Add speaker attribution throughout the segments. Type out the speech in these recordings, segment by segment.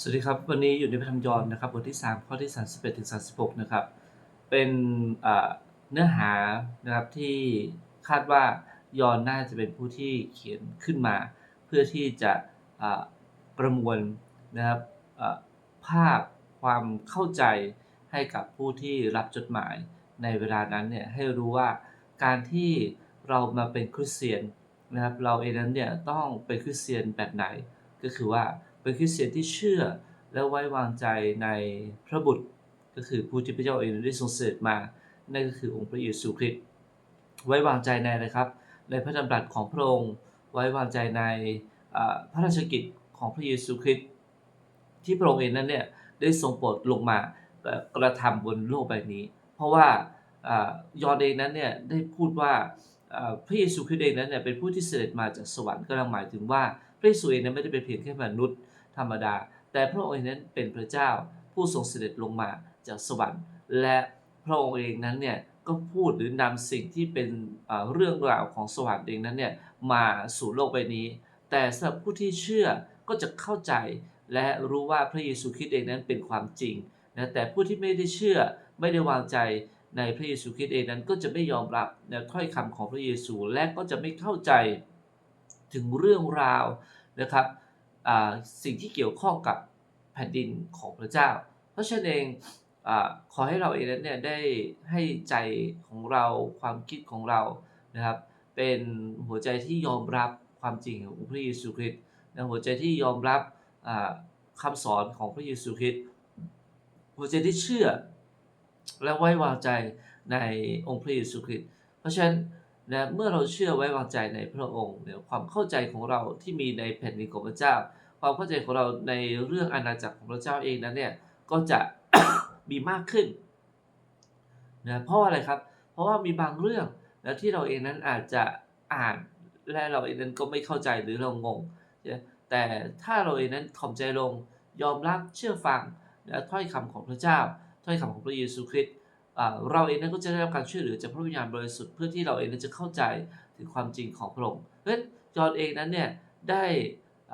Speaker 1: สวัสดีครับ วันนี้อยู่ในพระธรรมยอห์นนะครับบทที่ 3 ข้อที่ 31ถึง36 นะครับ เป็นเนื้อหานะครับที่คาดว่ายอห์นน่าจะเป็นผู้ที่เขียนขึ้นมา เพื่อที่จะประมวลนะครับภาพความเข้าใจให้กับผู้ที่รับจดหมายในเวลานั้นเนี่ยให้รู้ว่าการที่เรามาเป็นคริสเตียนนะครับเราเองนั้นเนี่ยต้องเป็นคริสเตียนแบบไหนก็คือว่า เป็นคริสเตียนที่เชื่อและไว้วางใจในพระบุตร ก็คือผู้ที่พระเจ้าเองได้ทรงเสด็จมา นั่นก็คือองค์พระเยซูคริสต์ไว้วางใจในนะครับ ในพระดำรัสของพระองค์ ไว้วางใจในพระราชกิจของพระเยซูคริสต์ที่พระองค์เองนั้นเนี่ยได้ทรงโปรดลงมากระทำบนโลกใบนี้ เพราะว่ายอห์นเองนั้นเนี่ยได้พูดว่าพระเยซูคริสต์เองนั้นเนี่ยเป็นผู้ที่เสด็จมาจากสวรรค์ก็หมายถึงว่าพระเยซูเองนั้นไม่ได้เป็นเพียงแค่มนุษย์ ธรรมดา แต่พระองค์เองนั้นเป็นพระเจ้าผู้ทรงเสด็จลงมาจากสวรรค์ และพระองค์เองนั้นเนี่ยก็พูดหรือนำสิ่งที่เป็นเรื่องราวของสวรรค์เองนั้นเนี่ยมาสู่โลกใบนี้ แต่สำหรับผู้ที่เชื่อก็จะเข้าใจและรู้ว่าพระเยซูคริสต์เองนั้นเป็นความจริงนะแต่ผู้ที่ไม่ได้เชื่อไม่ได้วางใจในพระเยซูคริสต์เองนั้นก็จะไม่ยอมรับนะถ้อยคำของพระเยซูและก็จะไม่เข้าใจถึงเรื่องราวนะครับ สิ่งที่เกี่ยวข้องกับแผ่นดินของพระเจ้า เพราะฉะนั้นเองอขอให้เราเองนั้นเนี่ยได้ให้ใจของเราความคิดของเรานะครับ เป็นหัวใจที่ยอมรับความจริงของพระเยซูคริสต์นะหัวใจที่ยอมรับอ่าคำสอนของพระเยซูคริสต์หัวใจที่เชื่อและไว้วางใจในองค์พระเยซูคริสต์เพราะฉะนั้น นะเมื่อเราเชื่อไว้วางใจในพระองค์เนี่ยความเข้าใจของเราที่มีในแผ่นดินของพระเจ้า ความเข้าใจของเราในเรื่องอาณาจักรของพระเจ้าเองนั้นเนี่ยก็จะมีมากขึ้นนะเพราะอะไรครับ เพราะว่ามีบางเรื่องนะที่เราเองนั้นอาจจะอ่านและเราเองนั้นก็ไม่เข้าใจหรือเรางงแต่ถ้าเราเองนั้นถ่อมใจลงยอมรับเชื่อฟังนะถ้อยคำของพระเจ้า ถ้อยคำของพระเยซูคริสต์ เราเองนั้นก็จะได้รับการช่วยเหลือจากพระวิญญาณบริสุทธิ์เพื่อที่เราเองนั้นจะเข้าใจถึงความจริงของพระองค์เพราะฉะนั้นจอห์นเองนั้นเนี่ยได้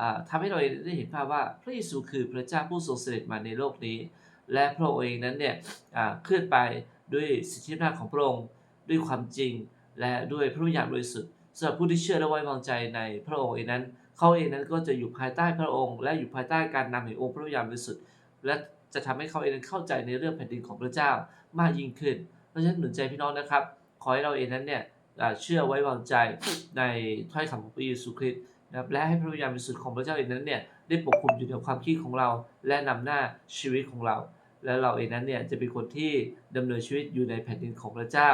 Speaker 1: อ่าทำให้เราเองได้เห็นภาพว่าพระเยซูคือพระเจ้าผู้ทรงเสด็จมาในโลกนี้ และพระองค์เองนั้นเนี่ยเคลื่อนไปด้วยสิทธิอำนาจของพระองค์ด้วยความจริง และด้วยพระวิญญาณบริสุทธิ์สำหรับผู้ที่เชื่อและไว้วางใจในพระองค์เองนั้น เขาเองนั้นก็จะอยู่ภายใต้พระองค์ และอยู่ภายใต้การนำแห่งองค์พระวิญญาณบริสุทธิ์และ จะทำให้เขาเองเข้าใจในเรื่องแผ่นดินของพระเจ้ามากยิ่งขึ้น เพราะฉะนั้นหนุนใจพี่น้องนะครับ ขอให้เราเองนั้นเนี่ยเชื่อไว้วางใจในถ้อยคำของพระเยซูคริสต์นะครับและให้พระวิญญาณบริสุทธิ์ของพระเจ้าเองนั้นเนี่ยได้ปกคลุมอยู่ในความคิดของเรา และนำหน้าชีวิตของเรา และเราเองนั้นเนี่ยจะเป็นคนที่ดำเนินชีวิตอยู่ในแผ่นดินของพระเจ้า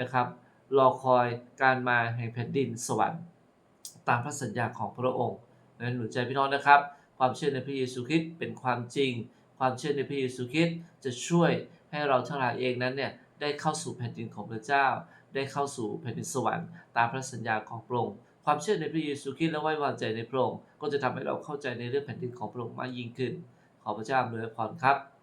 Speaker 1: นะครับรอคอยการมาแห่งแผ่นดินสวรรค์ ตามพระสัญญาของพระองค์นั้นหนุนใจพี่น้องนะครับ ความเชื่อในพระเยซูคริสต์เป็นความจริง ความเชื่อในพระเยซูคริสต์จะช่วยให้เราทั้งหลายเองนั้นเนี่ยได้เข้าสู่แผ่นดินของพระเจ้า ได้เข้าสู่แผ่นดินสวรรค์ตามพระสัญญาของพระองค์ความเชื่อในพระเยซูคริสต์และไว้วางใจในพระองค์ก็จะทำให้เราเข้าใจในเรื่องแผ่นดินของพระองค์มากยิ่งขึ้น ขอพระเจ้าอวยพรครับ